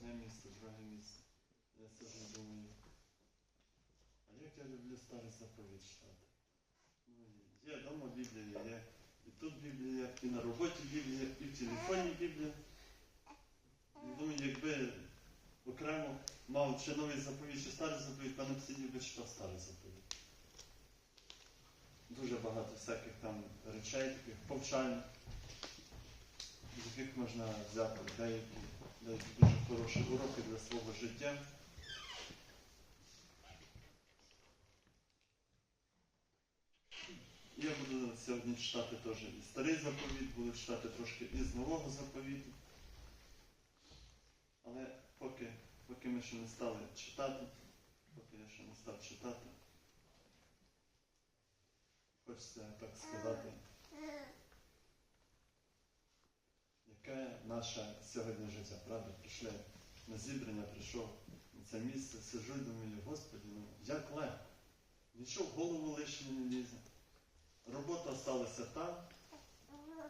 одне місце. Я сижу і думаю, а як я люблю старий заповідь читати. Ну, є вдома Біблія, є і тут Біблія, і на роботі Біблія, і в телефоні Біблія. І думаю, якби окремо мав чи новий заповідь, чи старий заповідь, певно б сидів би читав старий заповідь. Дуже багато всяких там речей, таких повчальних, з можна взяти деякі, деякі дуже хороші уроки для свого життя. Я буду сьогодні читати теж і старий заповіт, буду читати трошки із нового заповіту. Але поки, поки ми ще не стали читати, поки я ще не став читати, хочеться так сказати, яке наше сьогодні життя, правда? Прийшли на зібрання, прийшов на це місце, сиджу і думаю, Господи, ну як легко. Нічого в голову лишнє не лізе. Робота осталася там,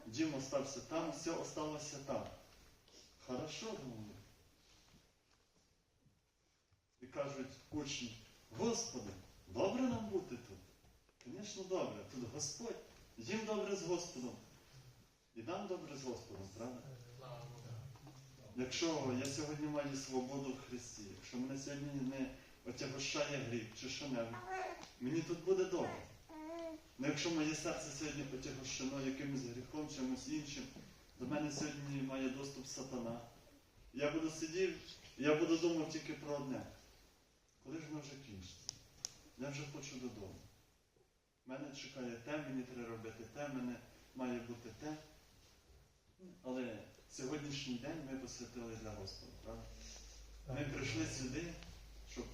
дім остався там, все осталося там. Хорошо, думаю. І кажуть учні, Господи, добре нам бути тут? Звісно, добре. Тут Господь. Їм добре з Господом. І нам добре з Господом, правда? Якщо я сьогодні маю свободу в Христі, якщо мене сьогодні не отягощає гріх чи що-небудь, мені тут буде добре. Ну якщо моє серце сьогодні потягощено якимось гріхом, чимось іншим, до мене сьогодні має доступ сатана. Я буду сидів, я буду думав тільки про одне. Коли ж воно вже кінчиться? Я вже хочу додому. Мене чекає те, мені треба робити те, мене має бути те. Але сьогоднішній день ми посвятили для Господа, правда? Ми прийшли сюди, щоб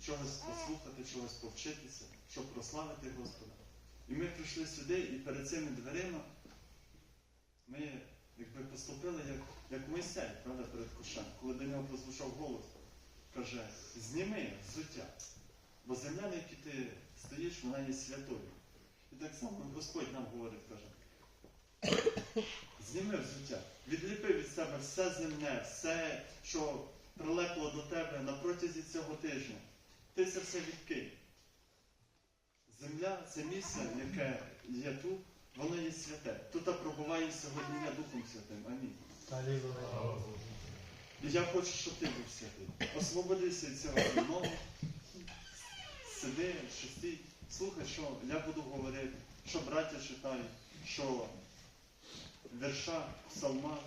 чогось послухати, чогось повчитися, щоб прославити Господа. І ми прийшли сюди, і перед цими дверима ми якби поступили як, як Мойсей, правда, перед кушем, коли до нього прозвучав голос, каже, зніми взуття, бо земля, на якій ти стоїш, вона є святою. І так само Господь нам говорить, каже, зніми взуття, відліпи від себе все земне, все, що прилепло до тебе на протязі цього тижня. Ти це все відкинь. Земля це місце, яке є тут, воно є святе. Тут пробуває сьогодні я Духом Святим. Амінь. І я хочу, щоб ти був святий. Освободися від цього земного. Сиди, що стій, слухай, що я буду говорити, що браття читають, що вірша, псалма.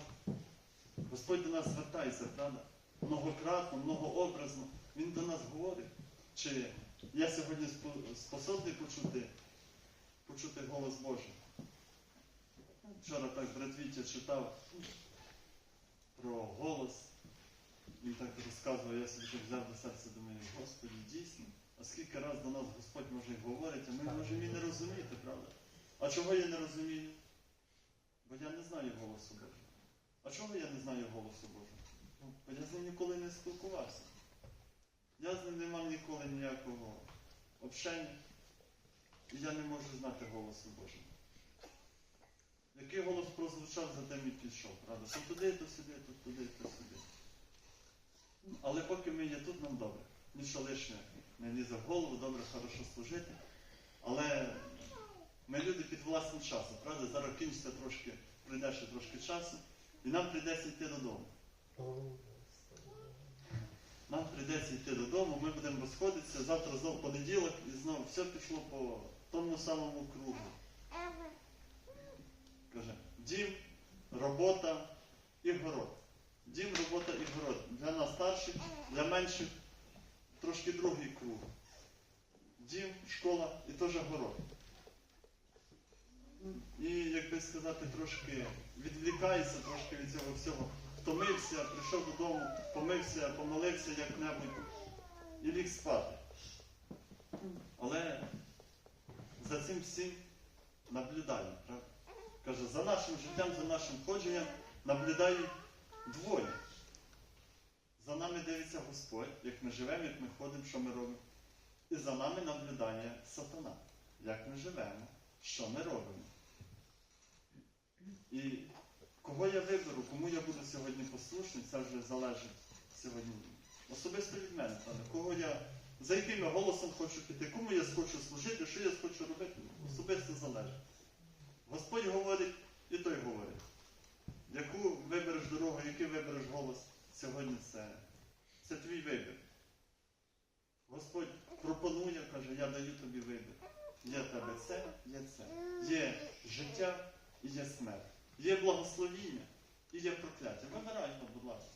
Господь до нас звертається, правда? Многократно, многообразно. Він до нас говорить. Чи я сьогодні способний почути, почути голос Божий? Вчора так брат Вітя читав про голос. Він так розказував, я собі взяв до серця, думаю, Господи, дійсно, а скільки раз до нас Господь може й говорить, а ми можемо і не розуміти, правда? А чого я не розумію? Бо я не знаю голосу Божого. А чого я не знаю голосу Божого? Ну, бо я з ним ніколи не спілкувався. Я з ним не мав ніколи ніякого общення, і я не можу знати голосу Божого. Який голос прозвучав, за тим і пішов, правда? То туди, то сюди, то туди, то сюди. Але поки ми є тут, нам добре. Нічого лишнє не лізе в голову, добре, хорошо служити. Але ми люди під власним часом, правда? Зараз кінчиться трошки, прийде трошки часу, і нам прийдеться йти додому. Нам прийдеться йти додому, ми будемо розходитися, завтра знов понеділок і знову все пішло по тому самому кругу. Каже, дім, робота і город. Дім, робота і город. Для нас старших, для менших трошки другий круг. Дім, школа і теж город. І, як би сказати, трошки відвлікається трошки від цього всього. Втомився, прийшов додому, помився, помолився як-небудь і ліг спати. Але за цим всім наблюдаю, правда? Каже, за нашим життям, за нашим ходженням наблюдають двоє. За нами дивиться Господь, як ми живемо, як ми ходимо, що ми робимо. І за нами наблюдає сатана, як ми живемо, що ми робимо. І кого я виберу, кому я буду сьогодні послушний, це вже залежить сьогодні. Особисто від мене, правда. Кого я, за яким я голосом хочу піти, кому я хочу служити, що я хочу робити, особисто залежить. Господь говорить, і той говорить. Яку вибереш дорогу, який вибереш голос сьогодні це, це твій вибір. Господь пропонує, каже, я даю тобі вибір. Є тебе це, є це. Є життя і є смерть. Є благословіння і є прокляття. Вибирай будь ласка.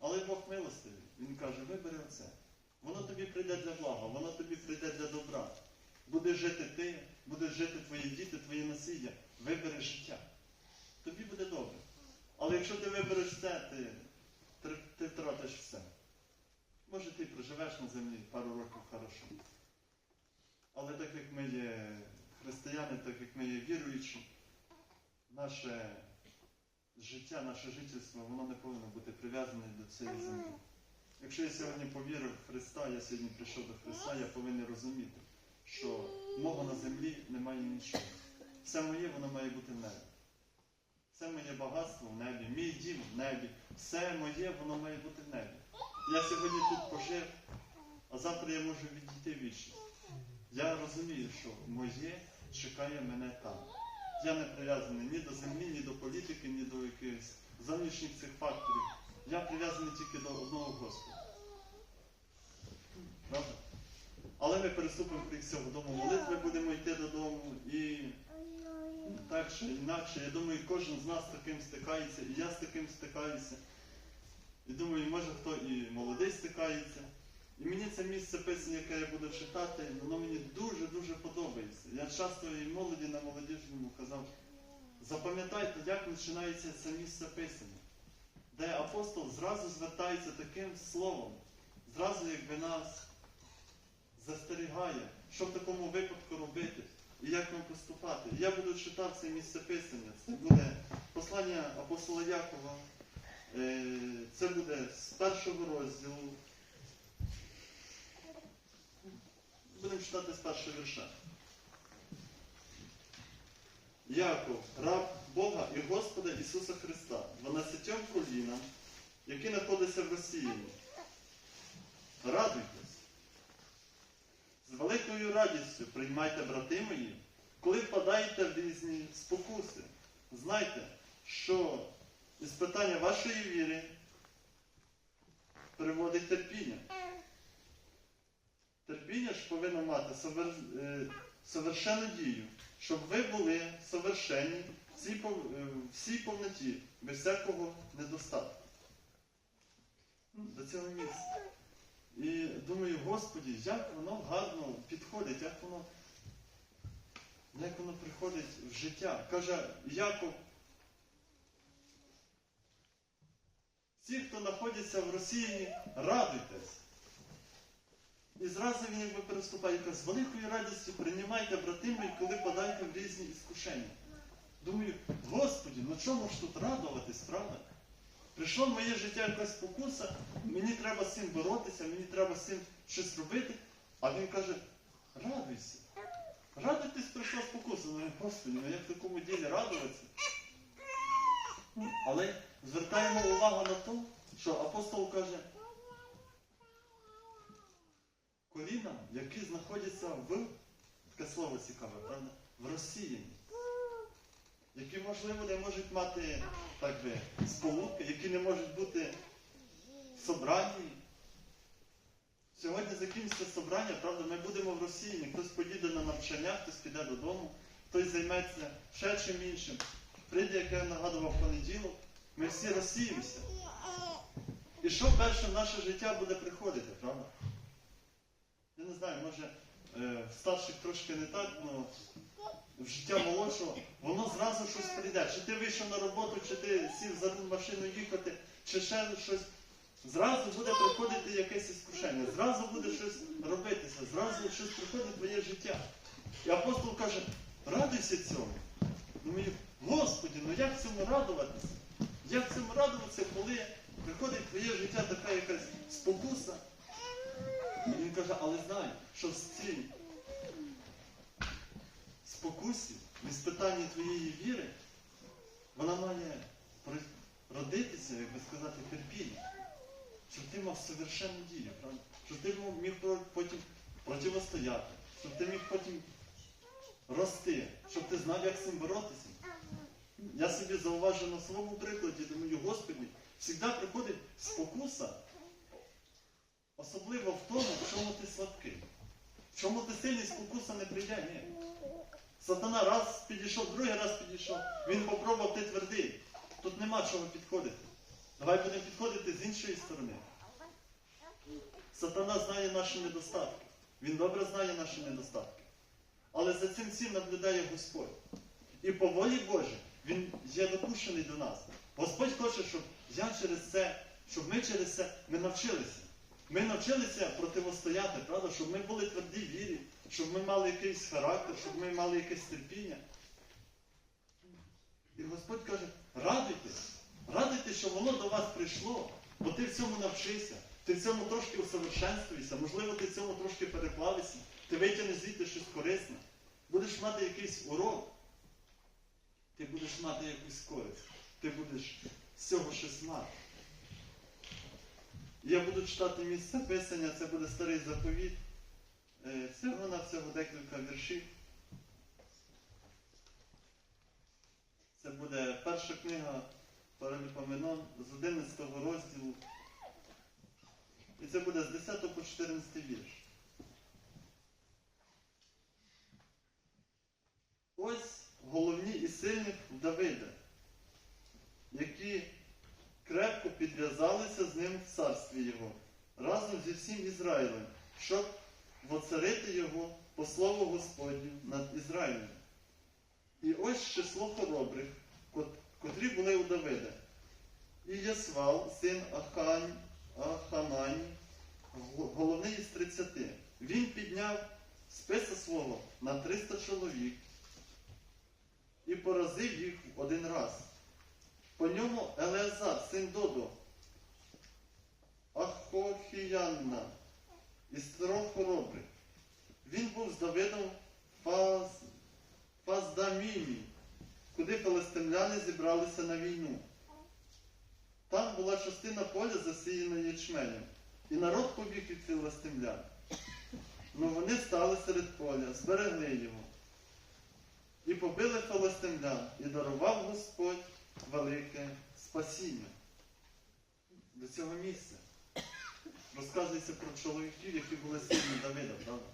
Але Бог милостивий. Він каже, вибери оце. Воно тобі прийде для блага, воно тобі прийде для добра. Буде жити ти, буде жити твої діти, твої насилля. Вибери життя. Тобі буде добре. Але якщо ти вибереш це, ти, ти, ти втратиш все. Може ти проживеш на землі пару років хорошо. Але так як ми є християни, так як ми є віруючі, наше життя, наше жительство, воно не повинно бути прив'язане до цієї землі. Якщо я сьогодні повірив в Христа, я сьогодні прийшов до Христа, я повинен розуміти, що мого на землі немає нічого. Все моє, воно має бути в небі. Все моє багатство в небі, мій дім в небі, все моє, воно має бути в небі. Я сьогодні тут пожив, а завтра я можу відійти вічність. Я розумію, що моє чекає мене там. Я не прив'язаний ні до землі, ні до політики, ні до якихось зовнішніх цих факторів. Я прив'язаний тільки до одного Господа. Правда? Але ми переступимо крізь цього дому молитви, будемо йти додому і так чи інакше. Я думаю, кожен з нас таким стикається, і я з таким стикаюся. І думаю, може хто і молодий стикається. І мені це місце писання, яке я буду читати, воно мені дуже-дуже подобається. Я часто і молоді на молодіжному казав, запам'ятайте, як починається це місце писання, де апостол зразу звертається таким словом, зразу якби нас застерігає, що в такому випадку робити і як нам поступати. Я буду читати це місце писання. Це буде послання апостола Якова. Е, Це буде з першого розділу. Будемо читати з першого вірша. Яков, раб Бога і Господа Ісуса Христа, дванадцятьом колінам, які знаходяться в Росії. Радуйтесь. З великою радістю приймайте, брати мої, коли впадаєте в різні спокуси. Знайте, що іспитання вашої віри приводить терпіння. Терпіння ж повинно мати е, совершенну дію, щоб ви були совершенні е, всій повноті, без всякого недостатку. До цього місця. І думаю, Господі, як воно гарно підходить, як воно, як воно приходить в життя. Каже Яков, всі, хто знаходиться в Росії, радуйтесь. І зразу він якби переступає, каже, з великою радістю приймайте, брати мої, коли подаєте в різні іскушення. Думаю, Господі, ну чому ж тут радуватись, правда? Прийшло моє життя якась спокуса, мені треба з цим боротися, мені треба з цим щось робити. А він каже, радуйся. Радуйтесь, прийшла спокуса. Ну, Господи, ну як в такому ділі радуватися? Але звертаємо увагу на те, що апостол каже, коліна, які знаходяться в, таке слово цікаве, правда? В Росії, які, можливо, не можуть мати так би, сполуки, які не можуть бути в собранні. Сьогодні закінчиться собрання, правда, ми будемо в Росії, хтось поїде на навчання, хтось піде додому, хтось займеться ще чим іншим. Прийде, як я нагадував понеділок, ми всі розсіємося. І що перше в наше життя буде приходити, правда? Я не знаю, може е, старших трошки не так, але в життя молодшого, воно зразу щось прийде. Чи ти вийшов на роботу, чи ти сів за машину їхати, чи ще щось. Зразу буде приходити якесь іскушення, зразу буде щось робитися, зразу щось приходить в твоє життя. І апостол каже, радуйся цьому. Думаю, Господи, ну як цьому радуватися? Як цьому радуватися, коли приходить в твоє життя така якась спокуса? І він каже, але знай, що в цій спокусі, в іспитанні твоєї віри, вона має родитися, як би сказати, терпіння. щоб ти мав совершенну дію, правда? Щоб ти міг потім противостояти, щоб ти міг потім рости, щоб ти знав, як з цим боротися. Я собі зауважив на своєму прикладі, думаю, Господи, завжди приходить спокуса, особливо в тому, в чому ти слабкий. Чому ти сильний спокуса не прийде, ні. Сатана раз підійшов, другий раз підійшов. Він попробував, ти твердий. Тут нема чого підходити. Давай будемо підходити з іншої сторони. Сатана знає наші недостатки. Він добре знає наші недостатки. Але за цим всім наблюдає Господь. І по волі Божій Він є допущений до нас. Господь хоче, щоб я через це, щоб ми через це ми навчилися. Ми навчилися противостояти, правда, щоб ми були тверді вірі, щоб ми мали якийсь характер, щоб ми мали якесь терпіння. І Господь каже, радуйтесь, радуйтесь, що воно до вас прийшло, бо ти в цьому навчися, ти в цьому трошки усовершенствуєшся, можливо, ти в цьому трошки переплавишся, ти витягнеш звідти щось корисне, будеш мати якийсь урок, ти будеш мати якусь користь, ти будеш з цього щось мати. Я буду читати місце писання, це буде старий заповіт. Е, Всього на всього декілька віршів. Це буде перша книга Параліпоменон з 11 розділу. І це буде з 10 по 14 вірш. Ось головні і сильні в Давида, які крепко підв'язалися з ним в царстві його, разом зі всім Ізраїлем, щоб воцарити його по слову Господню над Ізраїлем. І ось число хоробрих, котрі були у Давида. І Ясвал, син Ахань, Аханані, го- головний із тридцяти. Він підняв списа свого на 300 чоловік і поразив їх один раз. По ньому Елеазар, син Додо, Ахохіянна, із трьох хоробрих. Він був з Давидом в Фаз... Фаздамімі, куди филистимляни зібралися на війну. Там була частина поля засіяна ячменем, і народ побіг від филистимлян. Ну вони стали серед поля, зберегли його. І побили филистимлян, і дарував Господь велике спасіння. До цього місця. Розказується про чоловіків, які були сильні Давида, правда?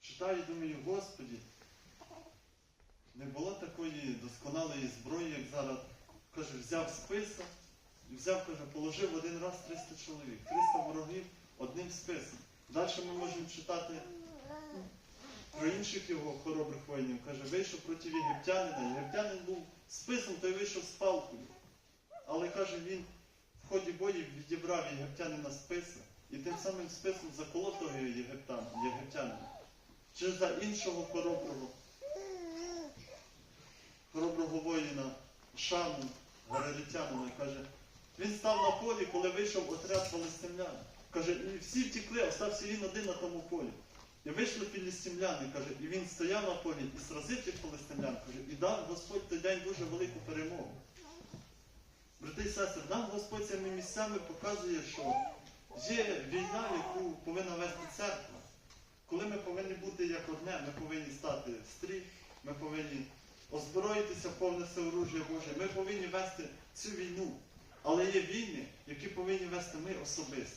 Читаю, думаю, Господі, не було такої досконалої зброї, як зараз. Каже, взяв список, і взяв, каже, положив один раз 300 чоловік, 300 ворогів одним списом. Далі ми можемо читати про інших його хоробрих воїнів. Каже, вийшов проти єгиптянина. Єгиптянин був списом, той вийшов з палкою. Але каже, він в ході боїв відібрав єгиптянина списа і тим самим списом заколов того єгиптянина. Чи за іншого хороброго, хороброго воїна Шану, гарелітянина, каже, він став на полі, коли вийшов отряд фалестимлян. Каже, і всі втікли, остався він один на тому полі. І вийшли філістимляни, каже, і він стояв на полі і сразив тих филистимлян, каже, і дав Господь той день дуже велику перемогу. Брати і сестри, нам Господь цими місцями показує, що є війна, яку повинна вести церква. Коли ми повинні бути як одне, ми повинні стати в стрій, ми повинні озброїтися в повне всеоружжя Боже, ми повинні вести цю війну. Але є війни, які повинні вести ми особисто.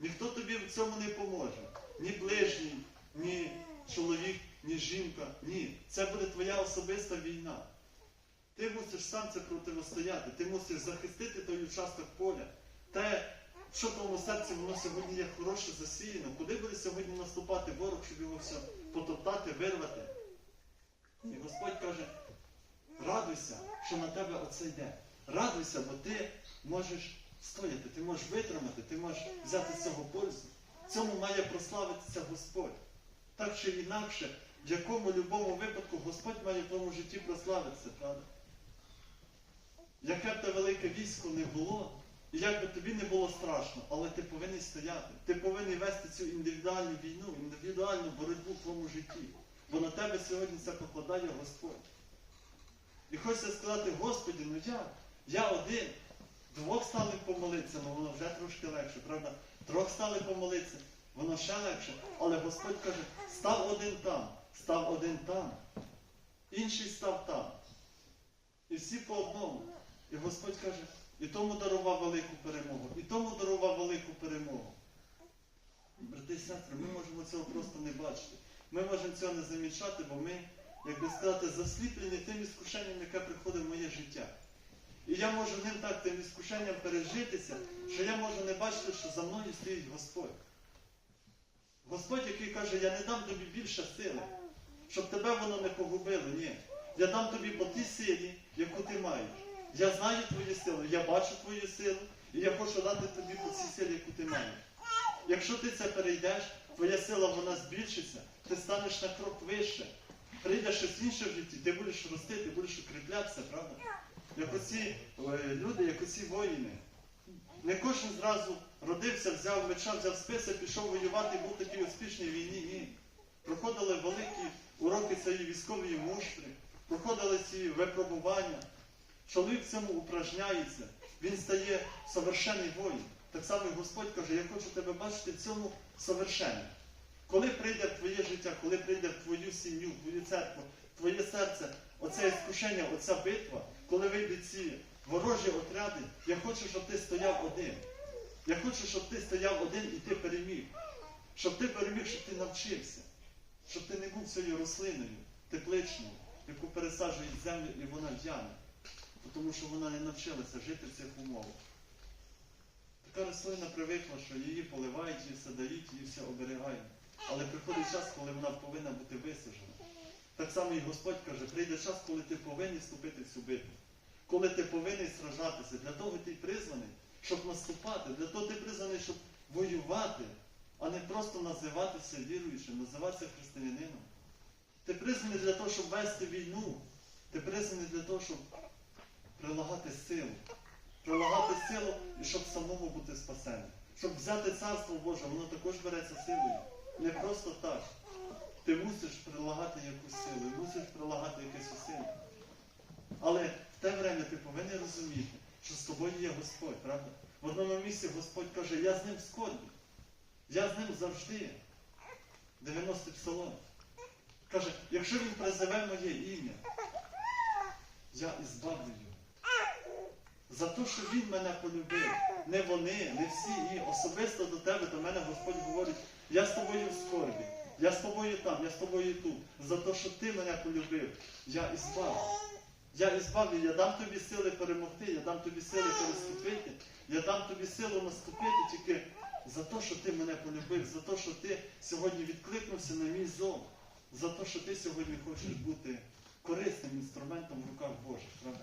Ніхто тобі в цьому не поможе. Ні ближній, ні чоловік, ні жінка. Ні. Це буде твоя особиста війна. Ти мусиш сам це противостояти, ти мусиш захистити той участок поля. Те, що в твоєму серці воно сьогодні є хороше засіяно, куди буде сьогодні наступати ворог, щоб його все потоптати, вирвати. І Господь каже, радуйся, що на тебе оце йде. Радуйся, бо ти можеш стояти, ти можеш витримати, ти можеш взяти з цього пользу. В цьому має прославитися Господь. Так чи інакше, в якому будь-якому випадку Господь має в твоєму житті прославитися, правда? Яке б те велике військо не було, і як би тобі не було страшно, але ти повинен стояти. Ти повинен вести цю індивідуальну війну, індивідуальну боротьбу в твоєму житті. Бо на тебе сьогодні це покладає Господь. І хочеться сказати, Господі, ну як? Я один. Двох стали помолитися, ну воно вже трошки легше, правда? Трьох стали помолитися, воно ще легше. Але Господь каже, став один там, став один там, інший став там. І всі по одному. І Господь каже, і тому дарував велику перемогу, і тому дарував велику перемогу. Брати і сестри, ми можемо цього просто не бачити. Ми можемо цього не замічати, бо ми, як би сказати, засліплені тим іскушенням, яке приходить в моє життя. І я можу ним так тим іскушенням пережитися, що я можу не бачити, що за мною стоїть Господь. Господь, який каже, я не дам тобі більше сили, щоб тебе воно не погубило. Ні. Я дам тобі по тій силі, яку ти маєш. Я знаю твою силу, я бачу твою силу, і я хочу дати тобі по цій силі, яку ти маєш. Якщо ти це перейдеш, твоя сила вона збільшиться, ти станеш на крок вище. Прийде щось інше в житті, ти будеш рости, ти будеш укріплятися, правда? Як оці е, люди, як оці воїни. Не кожен зразу родився, взяв меча, взяв списа, пішов воювати, був такий успішний в війні. Ні. Проходили великі уроки цієї військової муштри, проходили ці випробування. Чоловік в цьому упражняється, він стає совершенний воїн. Так само Господь каже, я хочу тебе бачити в цьому совершенні. Коли прийде в твоє життя, коли прийде в твою сім'ю, в твою церкву, в твоє серце, оце іскушення, оця битва, коли вийдуть ці ворожі отряди, я хочу, щоб ти стояв один. Я хочу, щоб ти стояв один і ти переміг. Щоб ти переміг, щоб ти навчився. Щоб ти не був цією рослиною, тепличною, яку пересаджують землю і вона в'яне. Тому що вона не навчилася жити в цих умовах. Така рослина привикла, що її поливають, її все дають, її все оберігають. Але приходить час, коли вона повинна бути висаджена. Так само і Господь каже, прийде час, коли ти повинен вступити в цю битву. Коли ти повинен сражатися. Для того ти призваний, щоб наступати. Для того ти призваний, щоб воювати, а не просто називатися віруючим, називатися християнином. Ти призваний для того, щоб вести війну. Ти призваний для того, щоб прилагати силу. Прилагати силу і щоб самому бути спасеним. Щоб взяти царство Боже, воно також береться силою. Не просто так. Ти мусиш прилагати якусь силу, мусиш прилагати якесь усилля. Але в те время ти повинен розуміти, що з тобою є Господь, правда? В одному місці Господь каже, я з ним скорбі. Я з ним завжди. 90 псалом. Каже, якщо він призове моє ім'я, я ізбавлю його. За те, що він мене полюбив. Не вони, не всі. І особисто до тебе, до мене Господь говорить, я з тобою в скорбі, я з тобою там, я з тобою тут. За те, що ти мене полюбив, я ізбавлю. Я ізбавлю, я дам тобі сили перемогти, я дам тобі сили переступити, я дам тобі силу наступити тільки за те, що ти мене полюбив, за те, що ти сьогодні відкликнувся на мій зов, за те, що ти сьогодні хочеш бути корисним інструментом в руках Божих, правда?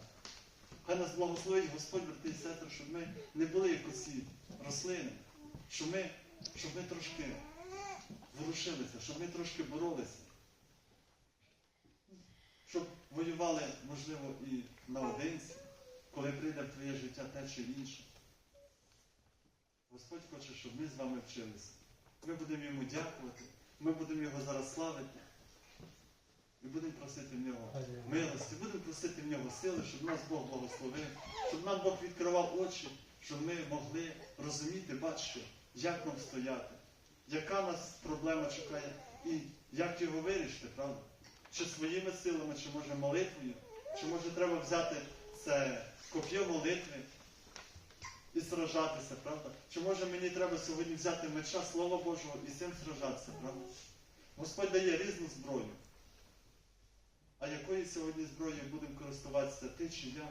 Хай нас благословить Господь, брати і сестри, щоб ми не були як оці рослини, щоб ми, щоб ми трошки ворушилися, щоб ми трошки боролися, щоб воювали, можливо, і наодинці, коли прийде в твоє життя те чи інше. Господь хоче, щоб ми з вами вчилися. Ми будемо йому дякувати, ми будемо його зараз славити. І будемо просити в нього милості, будемо просити в нього сили, щоб нас Бог благословив, щоб нам Бог відкривав очі, щоб ми могли розуміти, бачити, як нам стояти, яка нас проблема чекає і як його вирішити, правда? Чи своїми силами, чи може молитвою, чи може треба взяти це коп'є молитви і сражатися, правда? Чи може мені треба сьогодні взяти меча Слова Божого і з цим сражатися, правда? Господь дає різну зброю. А якою сьогодні зброєю будемо користуватися ти чи я?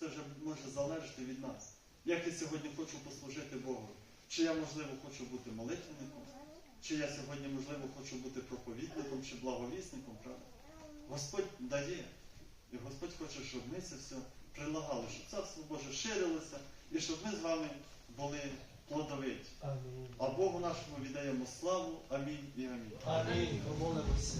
Це вже може залежати від нас. Як я сьогодні хочу послужити Богу? Чи я, можливо, хочу бути молитвенником? Чи я сьогодні, можливо, хочу бути проповідником чи благовісником, правда? Господь дає. І Господь хоче, щоб ми це все прилагали, щоб Царство Боже ширилося і щоб ми з вами були плодовиті. Амінь. А Богу нашому віддаємо славу. Амінь і амінь. Амінь. Помолимося.